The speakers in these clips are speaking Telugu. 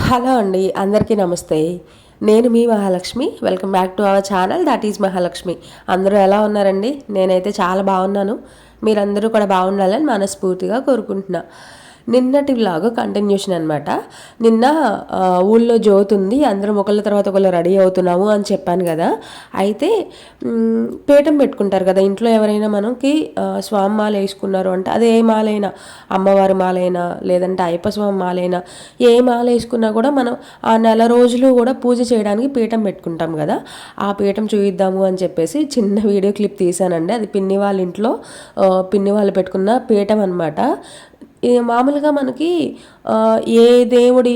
హలో అండి అందరికీ నమస్తే. నేను మీ Mahalakshmi welcome back to our channel that is Mahalakshmi. అందరూ ఎలా ఉన్నారండి? నేనైతే చాలా బాగున్నాను. మీరందరూ కూడా బాగుండాలని మనస్ఫూర్తిగా కోరుకుంటున్నా. నిన్నటి వ్లాగ్ కంటిన్యూషన్ అనమాట నిన్న ఊళ్ళో జ్యోతి ఉంది అందరం ఒకళ్ళ తర్వాత ఒకళ్ళు రెడీ అవుతున్నాము అని చెప్పాను కదా. అయితే పీఠం పెట్టుకుంటారు కదా ఇంట్లో ఎవరైనా మనకి స్వామి మాల వేసుకున్నారు అంటే అదే ఏ మాలైనా అమ్మవారి మాలైనా లేదంటే అయ్యప్ప స్వామి మాలైనా ఏ మాల వేసుకున్నా కూడా మనం ఆ నెల రోజులు కూడా పూజ చేయడానికి పీఠం పెట్టుకుంటాం కదా. ఆ పీఠం చూయిద్దాము అని చెప్పేసి చిన్న వీడియో క్లిప్ తీసానండి అది పిన్ని వాళ్ళ ఇంట్లో పిన్ని వాళ్ళు పెట్టుకున్న పీఠం అనమాట మామూలుగా మనకి ఏ దేవుడి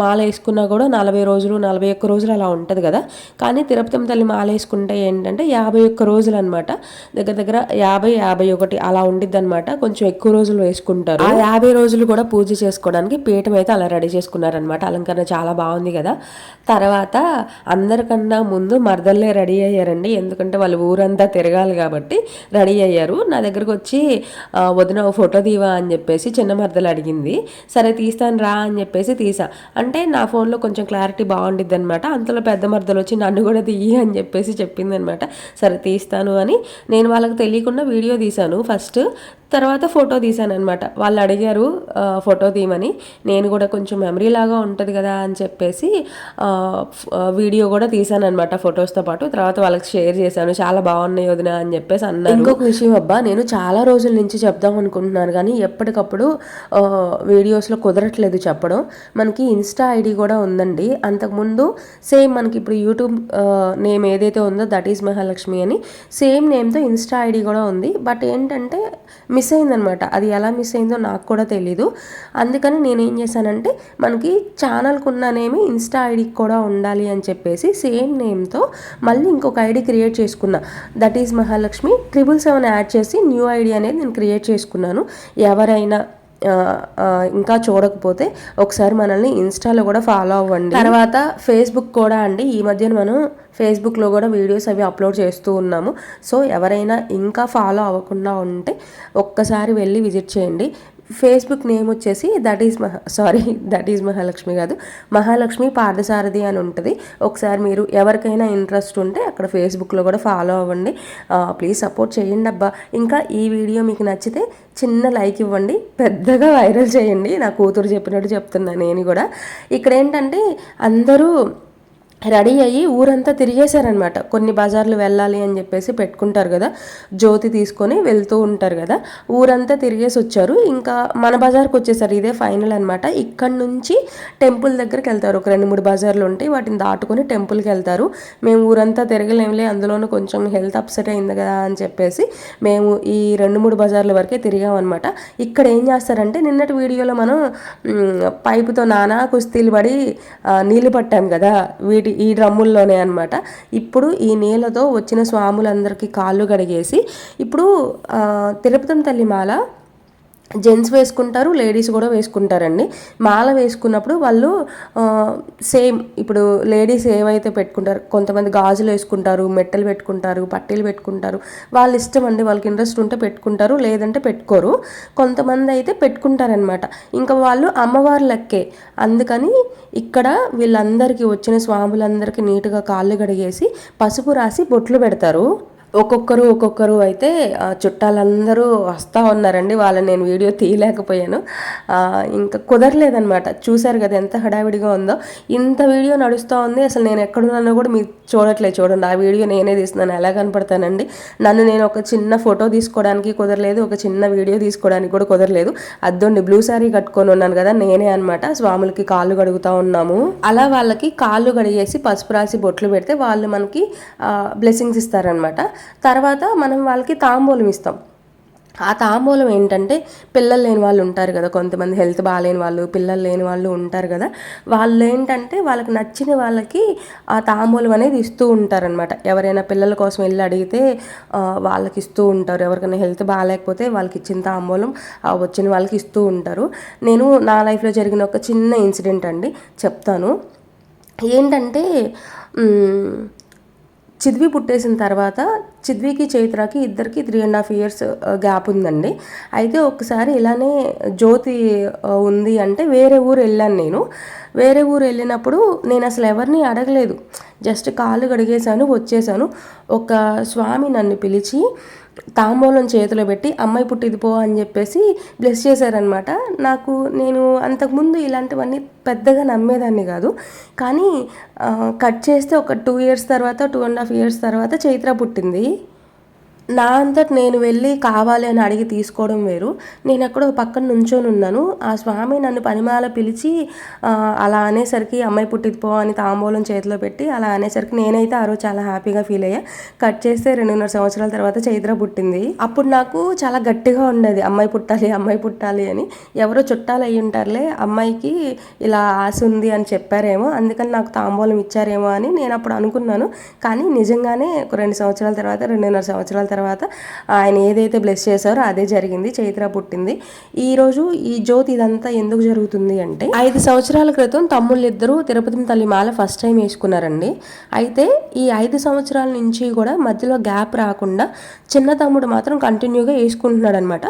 మాల వేసుకున్నా కూడా నలభై రోజులు నలభై ఒక్క రోజులు అలా ఉంటుంది కదా. కానీ తిరుపతి తల్లి మాల వేసుకుంటే ఏంటంటే యాభై ఒక్క రోజులు అనమాట దగ్గర దగ్గర యాభై యాభై ఒకటి అలా ఉండిద్ది అనమాట కొంచెం ఎక్కువ రోజులు వేసుకుంటారు. ఆ యాభై రోజులు కూడా పూజ చేసుకోవడానికి పీఠం అయితే అలా రెడీ చేసుకున్నారనమాట. అలంకరణ చాలా బాగుంది కదా. తర్వాత అందరికన్నా ముందు మరదల్లే రెడీ అయ్యారండి. ఎందుకంటే వాళ్ళు ఊరంతా తిరగాలి కాబట్టి రెడీ అయ్యారు. నా దగ్గరకు వచ్చి వదిన ఫోటో దీవా అని చెప్పేసి చిన్న మరదలు అడిగింది. సరే తీస్తాను రా అని చెప్పేసి తీసా. అంటే నా ఫోన్లో కొంచెం క్లారిటీ బాగుండిద్ది అనమాట అంతలో పెద్ద మర్దలు వచ్చి నన్ను కూడా తీయి అని చెప్పేసి చెప్పింది అనమాట సరే తీస్తాను అని నేను వాళ్ళకి తెలియకుండా వీడియో తీశాను ఫస్ట్. తర్వాత ఫోటో తీశాను అనమాట వాళ్ళు అడిగారు ఫోటో తీయమని. నేను కూడా కొంచెం మెమరీ లాగా ఉంటుంది కదా అని చెప్పేసి వీడియో కూడా తీశాను అనమాట ఫొటోస్తో పాటు. తర్వాత వాళ్ళకి షేర్ చేశాను. చాలా బాగున్నాయి వదిన అని చెప్పేసి అన్నారు. ఇంకొక విషయం అబ్బా నేను చాలా రోజుల నుంచి చెప్దాం అనుకుంటున్నాను. కానీ ఎప్పటికప్పుడు వీడియోస్లో కుదరట్లేదు చెప్పడం. మనకి ఇన్స్టా ఐడి కూడా ఉందండి. అంతకుముందు సేమ్ మనకి ఇప్పుడు యూట్యూబ్ నేమ్ ఏదైతే ఉందో దట్ ఈజ్ మహాలక్ష్మి అని సేమ్ నేమ్తో ఇన్స్టా ఐడి కూడా ఉంది. బట్ ఏంటంటే మిస్ అయిందనమాట. అది ఎలా మిస్ అయిందో నాకు కూడా తెలీదు. అందుకని నేను ఏం చేశానంటే మనకి ఛానల్కి ఉన్న నేమ్ ఇన్స్టా ఐడికి కూడా ఉండాలి అని చెప్పేసి సేమ్ నేమ్తో మళ్ళీ ఇంకొక ఐడి క్రియేట్ చేసుకున్నా. That is Mahalakshmi. Triple seven add చేసి న్యూ ఐడి అనేది నేను క్రియేట్ చేసుకున్నాను. ఎవరైనా ఇంకా చూడకపోతే ఒకసారి మనల్ని ఇన్స్టాలో కూడా ఫాలో అవ్వండి. తర్వాత ఫేస్బుక్ కూడా అండి. ఈ మధ్యన మనం ఫేస్బుక్లో కూడా వీడియోస్ అవి అప్లోడ్ చేస్తూ ఉన్నాము. సో ఎవరైనా ఇంకా ఫాలో అవ్వకుండా ఉంటే ఒక్కసారి వెళ్ళి విజిట్ చేయండి. ఫేస్బుక్ నేమ్ వచ్చేసి that is Maha sorry that is Mahalakshmi కాదు. మహాలక్ష్మి పార్థసారథి అని ఉంటుంది. ఒకసారి మీరు ఎవరికైనా ఇంట్రెస్ట్ ఉంటే అక్కడ ఫేస్బుక్లో కూడా ఫాలో అవ్వండి. ప్లీజ్ సపోర్ట్ చేయండి అబ్బా. ఇంకా ఈ వీడియో మీకు నచ్చితే చిన్న లైక్ ఇవ్వండి. పెద్దగా వైరల్ చేయండి. నా కూతురు చెప్పినట్టు చెప్తున్నా నేను కూడా. ఇక్కడ ఏంటంటే అందరూ రెడీ అయ్యి ఊరంతా తిరిగేశారనమాట కొన్ని బజార్లు వెళ్ళాలి అని చెప్పేసి పెట్టుకుంటారు కదా. జ్యోతి తీసుకొని వెళ్తూ ఉంటారు కదా. ఊరంతా తిరిగేసి వచ్చారు. ఇంకా మన బజార్కి వచ్చేసారు ఇదే ఫైనల్ అనమాట ఇక్కడ నుంచి టెంపుల్ దగ్గరికి వెళ్తారు. ఒక రెండు మూడు బజార్లు ఉంటాయి. వాటిని దాటుకొని టెంపుల్కి వెళ్తారు. మేము ఊరంతా తిరగలేంలే అందులోనూ కొంచెం హెల్త్ అప్సెట్ అయింది కదా అని చెప్పేసి మేము ఈ రెండు మూడు బజార్ల వరకే తిరిగామన్నమాట ఇక్కడ ఏం చేస్తారంటే నిన్నటి వీడియోలో మనం పైపుతో నానా కుస్తీలు పడి నీళ్ళు పట్టాం కదా. వీటి ఈ డ్రమ్ముల్లోనే అనమాట ఇప్పుడు ఈ నీళ్ళతో వచ్చిన స్వాములందరికీ కాళ్ళు కడిగేసి ఇప్పుడు తిరుపతం తిరుపతి తల్లి మాల జెంట్స్ వేసుకుంటారు లేడీస్ కూడా వేసుకుంటారండి. మాల వేసుకున్నప్పుడు వాళ్ళు సేమ్ ఇప్పుడు లేడీస్ ఏవైతే పెట్టుకుంటారు కొంతమంది గాజులు వేసుకుంటారు మెట్టలు పెట్టుకుంటారు పట్టీలు పెట్టుకుంటారు వాళ్ళ ఇష్టం అండి వాళ్ళకి ఇంట్రెస్ట్ ఉంటే పెట్టుకుంటారు లేదంటే పెట్టుకోరు. కొంతమంది అయితే పెట్టుకుంటారనమాట ఇంకా వాళ్ళు అమ్మవారి లెక్కే. అందుకని ఇక్కడ వీళ్ళందరికీ వచ్చిన స్వాములందరికీ నీట్గా కాళ్ళు కడిగేసి పసుపు రాసి బొట్లు పెడతారు. ఒక్కొక్కరు ఒక్కొక్కరు అయితే చుట్టాలందరూ వస్తూ ఉన్నారండి. వాళ్ళని నేను వీడియో తీయలేకపోయాను. ఇంకా కుదరలేదనమాట చూశారు కదా ఎంత హడావిడిగా ఉందో. ఇంత వీడియో నడుస్తూ ఉంది. అసలు నేను ఎక్కడున్నానో కూడా మీరు చూడట్లేదు చూడండి ఆ వీడియో నేనే తీస్తున్నాను. ఎలా కనపడతానండి? నన్ను నేను ఒక చిన్న ఫోటో తీసుకోవడానికి కుదరలేదు. ఒక చిన్న వీడియో తీసుకోవడానికి కూడా కుదరలేదు. అద్దోండి బ్లూ శారీ కట్టుకొని ఉన్నాను కదా నేనే అనమాట స్వాములకి కాళ్ళు కడుగుతా ఉన్నాము. అలా వాళ్ళకి కాళ్ళు కడిగేసి పసుపు రాసి బొట్లు పెడితే వాళ్ళు మనకి బ్లెస్సింగ్స్ ఇస్తారనమాట తర్వాత మనం వాళ్ళకి తాంబూలం ఇస్తాం. ఆ తాంబూలం ఏంటంటే పిల్లలు లేని వాళ్ళు ఉంటారు కదా కొంతమంది హెల్త్ బాగాలేని వాళ్ళు పిల్లలు లేని వాళ్ళు ఉంటారు కదా వాళ్ళు ఏంటంటే వాళ్ళకి నచ్చిన వాళ్ళకి ఆ తాంబూలం అనేది ఇస్తూ ఉంటారనమాట ఎవరైనా పిల్లల కోసం వెళ్ళి అడిగితే వాళ్ళకి ఇస్తూ ఉంటారు. ఎవరికైనా హెల్త్ బాగాలేకపోతే వాళ్ళకి ఇచ్చిన తాంబూలం వచ్చిన వాళ్ళకి ఇస్తూ ఉంటారు. నేను నా లైఫ్లో జరిగిన ఒక చిన్న ఇన్సిడెంట్ అండి చెప్తాను. ఏంటంటే చిదివి పుట్టేసిన తర్వాత చిద్వికి చైత్రకి ఇద్దరికి three and half years gap ఉందండి. అయితే ఒకసారి ఇలానే జ్యోతి uh, ఉంది అంటే వేరే ఊరు వెళ్ళాను నేను. వేరే ఊరు వెళ్ళినప్పుడు నేను అసలు ఎవరిని అడగలేదు. జస్ట్ కాళ్ళు కడిగేశాను వచ్చేసాను ఒక స్వామి నన్ను పిలిచి తాంబూలం చేతిలో పెట్టి అమ్మాయి పుట్టిది పో అని చెప్పేసి బ్లెస్ చేశారనమాట నాకు నేను అంతకుముందు ఇలాంటివన్నీ పెద్దగా నమ్మేదాన్ని కాదు. కానీ uh, కట్ చేస్తే ఒక టూ ఇయర్స్ తర్వాత టూ అండ్ హాఫ్ ఇయర్స్ తర్వాత చైత్ర పుట్టింది. నా అంతట నేను వెళ్ళి కావాలి అని అడిగి తీసుకోవడం వేరు. నేను ఎక్కడో పక్కన నుంచొని ఉన్నాను. ఆ స్వామి నన్ను పనిమాల పిలిచి అలా అనేసరికి అమ్మాయి పుట్టింది పో అని తాంబూలం చేతిలో పెట్టి అలా అనేసరికి నేనైతే ఆ రోజు చాలా హ్యాపీగా ఫీల్ అయ్యా. కట్ చేస్తే రెండున్నర సంవత్సరాల తర్వాత చైత్ర పుట్టింది. అప్పుడు నాకు చాలా గట్టిగా ఉండేది అమ్మాయి పుట్టాలి అమ్మాయి పుట్టాలి అని. ఎవరో చుట్టాలు అయ్యి ఉంటారులే అమ్మాయికి ఇలా ఆశ ఉంది అని చెప్పారేమో అందుకని నాకు తాంబూలం ఇచ్చారేమో అని నేను అప్పుడు అనుకున్నాను. కానీ నిజంగానే ఒక రెండు సంవత్సరాల తర్వాత రెండున్నర సంవత్సరాల తర్వాత ఆయన ఏదైతే బ్లెస్ చేశారో అదే జరిగింది చైత్ర పుట్టింది. ఈరోజు ఈ జ్యోతి ఇదంతా ఎందుకు జరుగుతుంది అంటే ఐదు సంవత్సరాల క్రితం తమ్ముళ్ళిద్దరూ తిరుపతి తల్లి మాల ఫస్ట్ టైం వేసుకున్నారండి. అయితే ఈ ఐదు సంవత్సరాల నుంచి కూడా మధ్యలో గ్యాప్ రాకుండా చిన్న తమ్ముడు మాత్రం కంటిన్యూగా వేసుకుంటున్నాడు అనమాట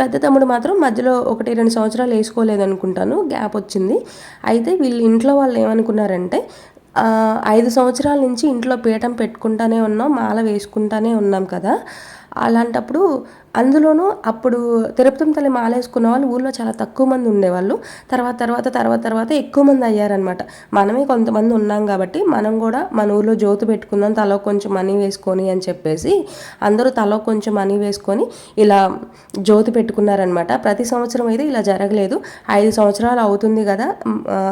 పెద్ద తమ్ముడు మాత్రం మధ్యలో ఒకటి రెండు సంవత్సరాలు వేసుకోలేదు అనుకుంటాను గ్యాప్ వచ్చింది. అయితే వీళ్ళు ఇంట్లో వాళ్ళు ఏమనుకున్నారంటే ఐదు సంవత్సరాల నుంచి ఇంట్లో పీఠం పెట్టుకుంటానే ఉన్నాం మాల వేసుకుంటానే ఉన్నాం కదా. అలాంటప్పుడు అందులోనూ అప్పుడు తిరుపతి తల్లి మాల వేసుకున్న వాళ్ళు ఊళ్ళో చాలా తక్కువ మంది ఉండేవాళ్ళు. తర్వాత తర్వాత తర్వాత తర్వాత ఎక్కువ మంది అయ్యారనమాట మనమే కొంతమంది ఉన్నాం కాబట్టి మనం కూడా మన ఊళ్ళో జ్యోతి పెట్టుకుందాం తలో కొంచెం మనీ వేసుకొని అని చెప్పేసి అందరూ తలో కొంచెం మనీ వేసుకొని ఇలా జ్యోతి పెట్టుకున్నారనమాట ప్రతి సంవత్సరం అయితే ఇలా జరగలేదు. ఐదు సంవత్సరాలు అవుతుంది కదా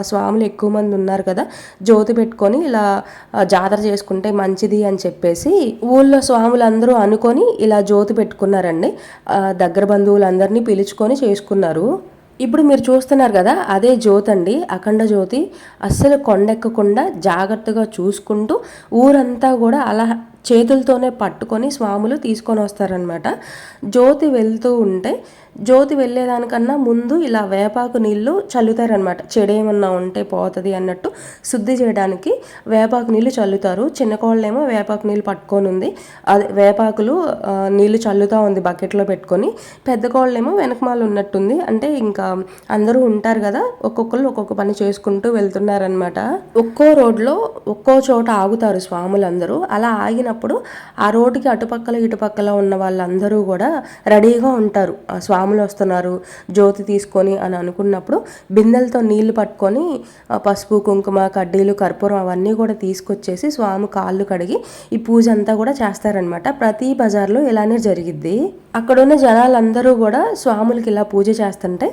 స్వాములు ఎక్కువ మంది ఉన్నారు కదా జ్యోతి పెట్టుకొని ఇలా జాతర చేసుకుంటే మంచిది అని చెప్పేసి ఊళ్ళో స్వాములందరూ అనుకొని ఇలా జ్యోతి పెట్టుకున్నారండి. దగ్గర బంధువులందరినీ పిలుచుకొని చేసుకున్నారు. ఇప్పుడు మీరు చూస్తున్నారు కదా అదే జ్యోతి అండి అఖండ జ్యోతి. అస్సలు కొండెక్కకుండా జాగ్రత్తగా చూసుకుంటూ ఊరంతా కూడా అలా చేతులతోనే పట్టుకొని స్వాములు తీసుకొని వస్తారనమాట జ్యోతి వెళ్తూ ఉంటే జ్యోతి వెళ్ళేదానికన్నా ముందు ఇలా వేపాకు నీళ్ళు చల్లుతారనమాట చెడేమన్నా ఉంటే పోతుంది అన్నట్టు శుద్ధి చేయడానికి వేపాకు నీళ్ళు చల్లుతారు. చిన్న కోళ్ళేమో వేపాకు నీళ్ళు పట్టుకొని ఉంది. అదే వేపాకులు నీళ్ళు నీళ్ళు చల్లుతూ ఉంది బకెట్లో పెట్టుకొని. పెద్ద కోళ్ళేమో వెనకమాల ఉన్నట్టుంది. అంటే ఇంకా అందరూ ఉంటారు కదా ఒక్కొక్కరు ఒక్కొక్క పని చేసుకుంటూ వెళ్తున్నారనమాట ఒక్కో రోడ్లో ఒక్కో చోట ఆగుతారు స్వాములందరూ. అలా ఆగినప్పుడు ఆ రోడ్డుకి అటుపక్కల ఇటుపక్కల ఉన్న వాళ్ళందరూ కూడా రెడీగా ఉంటారు. ఆ పాములు వస్తున్నారు జ్యోతి తీసుకొని అని అనుకున్నప్పుడు బిందెలతో నీళ్ళు పట్టుకొని పసుపు కుంకుమ కడ్డీలు కర్పూరం అవన్నీ కూడా తీసుకొచ్చేసి స్వామి కాళ్ళు కడిగి ఈ పూజ అంతా కూడా చేస్తారనమాట ప్రతి బజార్లో ఇలానే జరిగిద్ది. అక్కడున్న జనాలందరూ కూడా స్వాములకి ఇలా పూజ చేస్తుంటే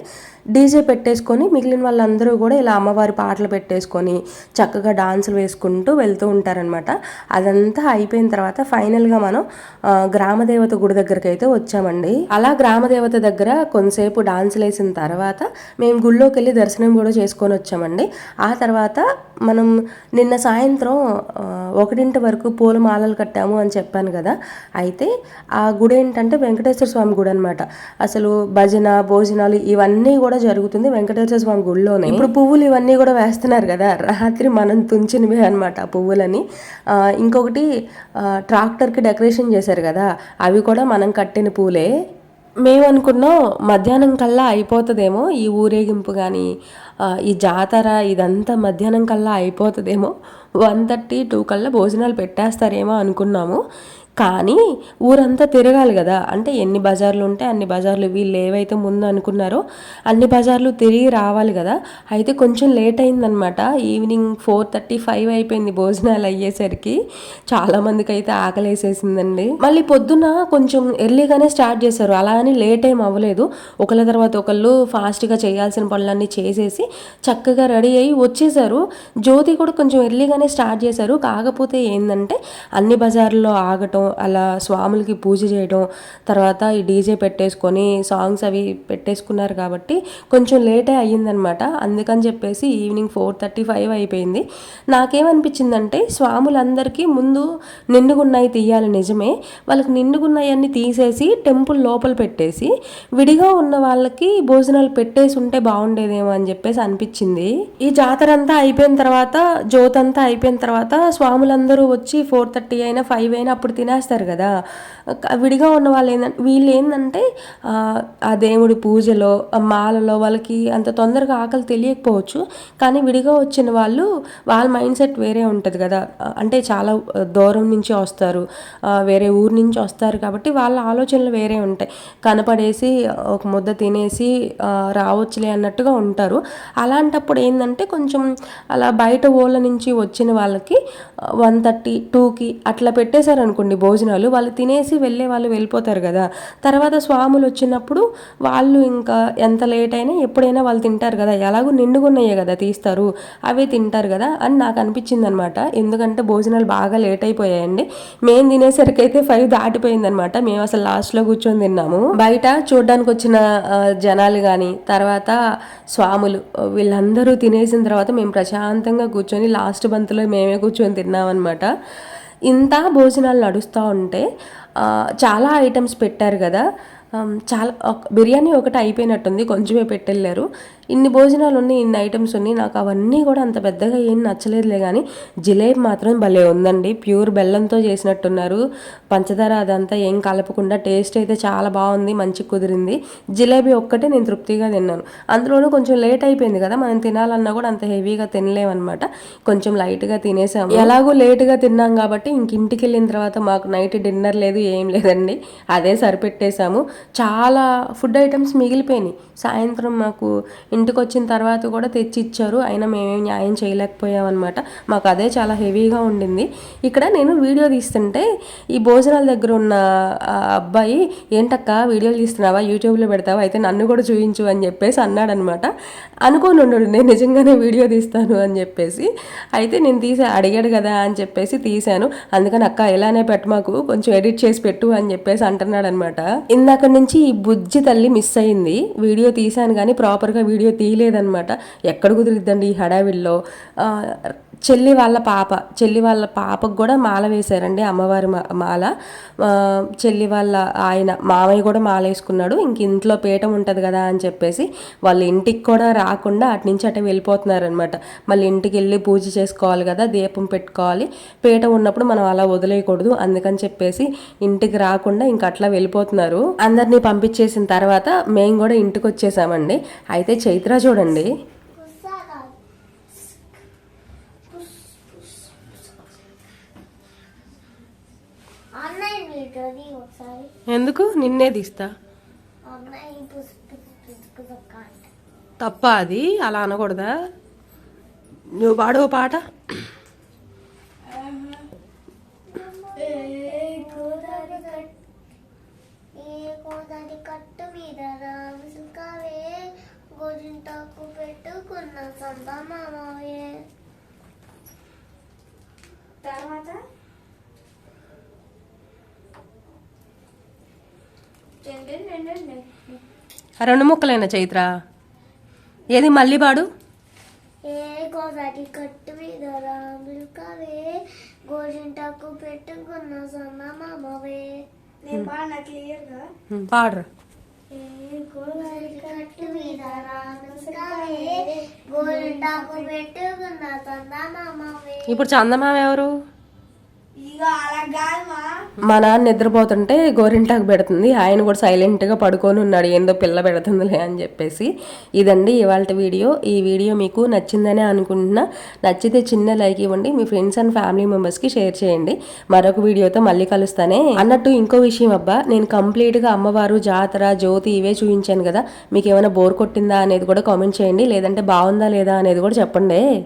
డీజే పెట్టేసుకొని మిగిలిన వాళ్ళందరూ కూడా ఇలా అమ్మవారి పాటలు పెట్టేసుకొని చక్కగా డాన్సులు వేసుకుంటూ వెళ్తూ ఉంటారనమాట అదంతా అయిపోయిన తర్వాత ఫైనల్గా మనం గ్రామదేవత గుడి దగ్గరికి అయితే వచ్చామండి. అలా గ్రామదేవత దగ్గర కొంతసేపు డాన్సులు వేసిన తర్వాత మేము గుళ్ళోకి వెళ్ళి దర్శనం కూడా చేసుకొని వచ్చామండి. ఆ తర్వాత మనం నిన్న సాయంత్రం ఒకటింటి వరకు పూల మాలలు కట్టాము అని చెప్పాను కదా. అయితే ఆ గుడి ఏంటంటే వెంకటేశ్వర స్వామి గుడి అనమాట అసలు భజన భోజనాలు ఇవన్నీ కూడా జరుగుతుంది వెంకటేశ్వర స్వామి గుడిలోనే. ఇప్పుడు పువ్వులు ఇవన్నీ కూడా వేస్తున్నారు కదా. రాత్రి మనం తుంచినవి అనమాట ఆ పువ్వులని. ఇంకొకటి ట్రాక్టర్కి డెకరేషన్ చేశారు కదా. అవి కూడా మనం కట్టిన పూలే. మేము అనుకున్నాం మధ్యాహ్నం కల్లా అయిపోతుందేమో ఈ ఊరేగింపు కానీ ఈ జాతర ఇదంతా మధ్యాహ్నం కల్లా అయిపోతుందేమో. వన్ థర్టీ టూ కల్లా భోజనాలు పెట్టేస్తారేమో అనుకున్నాము. కానీ ఊరంతా తిరగాలి కదా. అంటే ఎన్ని బజార్లు ఉంటే అన్ని బజార్లు వీళ్ళు ఏవైతే ముందు అనుకున్నారో అన్ని బజార్లు తిరిగి రావాలి కదా. అయితే కొంచెం లేట్ అయిందనమాట ఈవినింగ్ ఫోర్ థర్టీ ఫైవ్ అయిపోయింది భోజనాలు అయ్యేసరికి. చాలామందికి అయితే ఆకలి వేసేసిందండి మళ్ళీ పొద్దున కొంచెం ఎర్లీగానే స్టార్ట్ చేశారు. అలా అని లేట్ ఏం అవ్వలేదు. ఒకళ్ళ తర్వాత ఒకళ్ళు ఫాస్ట్గా చేయాల్సిన పనులన్నీ చేసేసి చక్కగా రెడీ అయ్యి వచ్చేసారు జ్యోతి కూడా కొంచెం ఎర్లీగానే స్టార్ట్ చేశారు. కాకపోతే ఏంటంటే అన్ని బజార్లో ఆగటం అలా స్వాములకి పూజ చేయడం తర్వాత ఈ డీజే పెట్టేసుకొని సాంగ్స్ అవి పెట్టేసుకున్నారు కాబట్టి కొంచెం లేటే అయ్యిందనమాట. అందుకని చెప్పేసి ఈవినింగ్ ఫోర్ థర్టీ ఫైవ్ అయిపోయింది. నాకేమనిపించిందంటే స్వాములందరికీ ముందు నిండుగున్నాయి తీయాలి నిజమే. వాళ్ళకి నిండుగున్నాయన్నీ తీసేసి టెంపుల్ లోపల పెట్టేసి విడిగా ఉన్న వాళ్ళకి భోజనాలు పెట్టేసి ఉంటే బాగుండేదేమో అని చెప్పేసి అనిపించింది. ఈ జాతర అంతా అయిపోయిన తర్వాత జ్యోతంతా అయిపోయిన తర్వాత స్వాములందరూ వచ్చి ఫోర్ థర్టీ అయినా ఫైవ్ అయినా అప్పుడు తినే తినేస్తారు కదా. విడిగా ఉన్న వాళ్ళు ఏంటంటే వీళ్ళు ఏంటంటే ఆ, దేవుడి పూజలో ఆ మాలలో వాళ్ళకి అంత తొందరగా ఆకలి తెలియకపోవచ్చు. కానీ విడిగా వచ్చిన వాళ్ళు వాళ్ళ మైండ్ సెట్ వేరే ఉంటుంది కదా. అంటే చాలా దూరం నుంచి వస్తారు. వేరే ఊరు నుంచి వస్తారు కాబట్టి వాళ్ళ ఆలోచనలు వేరే ఉంటాయి. కనపడేసి ఒక ముద్ద తినేసి రావచ్చులే అన్నట్టుగా ఉంటారు. అలాంటప్పుడు ఏంటంటే కొంచెం అలా బయట ఊళ్ళ నుంచి వచ్చిన వాళ్ళకి వన్ థర్టీ టూకి అట్లా పెట్టేశారనుకోండి భోజనాలు వాళ్ళు తినేసి వెళ్ళే వాళ్ళు వెళ్ళిపోతారు కదా. తర్వాత స్వాములు వచ్చినప్పుడు వాళ్ళు ఇంకా ఎంత లేట్ అయినా ఎప్పుడైనా వాళ్ళు తింటారు కదా. ఎలాగో నిండుగున్నాయే కదా తీస్తారు. అవే తింటారు కదా అని నాకు అనిపించింది అనమాట ఎందుకంటే భోజనాలు బాగా లేట్ అయిపోయాయండి. మేము తినేసరికి అయితే ఫైవ్ దాటిపోయింది అనమాట మేము అసలు లాస్ట్లో కూర్చొని తిన్నాము. బయట చూడడానికి వచ్చిన జనాలు కానీ తర్వాత స్వాములు వీళ్ళందరూ తినేసిన తర్వాత మేము ప్రశాంతంగా కూర్చొని లాస్ట్ బంతులో మేమే కూర్చొని తిన్నామన్నమాట ఇంత భోజనాలు నడుస్తూ ఉంటే చాలా ఐటమ్స్ పెట్టారు కదా. చాలా బిర్యానీ ఒకటి అయిపోయినట్టుంది కొంచెమే పెట్టెళ్ళారు. ఇన్ని భోజనాలు ఉన్నాయి ఇన్ని ఐటమ్స్ ఉన్నాయి నాకు అవన్నీ కూడా అంత పెద్దగా ఏం నచ్చలేదులే కానీ జిలేబీ మాత్రం భలే ఉందండి. ప్యూర్ బెల్లంతో చేసినట్టున్నారు. పంచదార అదంతా ఏం కలపకుండా టేస్ట్ అయితే చాలా బాగుంది మంచి కుదిరింది. జిలేబీ ఒక్కటే నేను తృప్తిగా తిన్నాను. అందులోనూ కొంచెం లేట్ అయిపోయింది కదా మనం తినాలన్నా కూడా అంత హెవీగా తినలేమన్నమాట. కొంచెం లైట్గా తినేసాము. ఎలాగో లేట్గా తిన్నాం కాబట్టి ఇంక ఇంటికి వెళ్ళిన తర్వాత మాకు నైట్ డిన్నర్ లేదు ఏం లేదండి. అదే సరిపెట్టేశాము. చాలా ఫుడ్ ఐటమ్స్ మిగిలిపోయినాయి. సాయంత్రం మాకు ఇంటికి వచ్చిన తర్వాత కూడా తెచ్చి ఇచ్చారు అయినా మేమేం న్యాయం చేయలేకపోయాం అనమాట మాకు అదే చాలా హెవీగా ఉండింది. ఇక్కడ నేను వీడియో తీస్తుంటే ఈ భోజనాల దగ్గర ఉన్న అబ్బాయి ఏంటక్క వీడియోలు తీస్తున్నావా? యూట్యూబ్లో పెడతావా? అయితే నన్ను కూడా చూపించు అని చెప్పేసి అన్నాడనమాట అనుకోని ఉండడు నేను నిజంగానే వీడియో తీస్తాను అని చెప్పేసి. అయితే నేను తీసా అడిగాడు కదా అని చెప్పేసి తీశాను అందుకని అక్క ఇలానే పెట్టు మాకు కొంచెం ఎడిట్ చేసి పెట్టు అని చెప్పేసి అంటున్నాడనమాట ఇందాక నుంచి ఈ బుజ్జి తల్లి మిస్ అయింది. వీడియో తీశాను కానీ ప్రాపర్గా వీడియో తీయలేదనమాట ఎక్కడ కుదిరిద్దండి ఈ హడావిల్లో చెల్లి వాళ్ళ పాప చెల్లి వాళ్ళ పాపకు కూడా మాల వేశారండి అమ్మవారి మా- మాల. చెల్లి వాళ్ళ ఆయన మామయ్య కూడా మాల వేసుకున్నాడు. ఇంక ఇంట్లో పీఠం ఉంటుంది కదా అని చెప్పేసి వాళ్ళ ఇంటికి కూడా రాకుండా అటు నుంచి అటు వెళ్ళిపోతున్నారనమాట మళ్ళీ ఇంటికి వెళ్ళి పూజ చేసుకోవాలి కదా దీపం పెట్టుకోవాలి. పీఠం ఉన్నప్పుడు మనం అలా వదిలేయకూడదు అందుకని చెప్పేసి ఇంటికి రాకుండా ఇంక అట్లా వెళ్ళిపోతున్నారు. అందరినీ పంపించేసిన తర్వాత మేము కూడా ఇంటికి వచ్చేసామండి. అయితే చైత్ర చూడండి. ఎందుకు? నిన్నే తీస్తా. తప్ప అది అలా అనకూడదా? నువ్వు పాడవు పాట. ఏ కట్టు మీద గోరింటాకు పెట్టుకున్న సందమామవే తర్వాత? రెండు ముక్కలైన చైత్ర. ఏది మళ్ళీ పాడు? ఏ గోదావరి కట్టు మీద రాములుకావే గోరింటాకు పెట్టుకున్న సందమామవే నేను బాగా క్లియర్గా? ఉమ్, పాడరు. కట్టు మీద గోరింటాకు పెట్టుకున్న ఇప్పుడు చందమామ ఎవరు? ఇక అలా కాదు మా మా నాన్న నిద్రపోతుంటే గోరింటాకు పెడుతుంది. ఆయన కూడా సైలెంట్గా పడుకొని ఉన్నాడు. ఏందో పిల్ల పెడుతుందిలే అని చెప్పేసి. ఇదండి ఇవాళ వీడియో. ఈ వీడియో మీకు నచ్చిందనే అనుకుంటున్నా. నచ్చితే చిన్న లైక్ ఇవ్వండి. మీ ఫ్రెండ్స్ అండ్ ఫ్యామిలీ మెంబర్స్కి షేర్ చేయండి. మరొక వీడియోతో మళ్ళీ కలుస్తానే. అన్నట్టు ఇంకో విషయం అబ్బా నేను కంప్లీట్గా అమ్మవారు జాతర జ్యోతి ఇవే చూపించాను కదా. మీకు ఏమైనా బోర్ కొట్టిందా అనేది కూడా కామెంట్ చేయండి. లేదంటే బాగుందా లేదా అనేది కూడా చెప్పండి.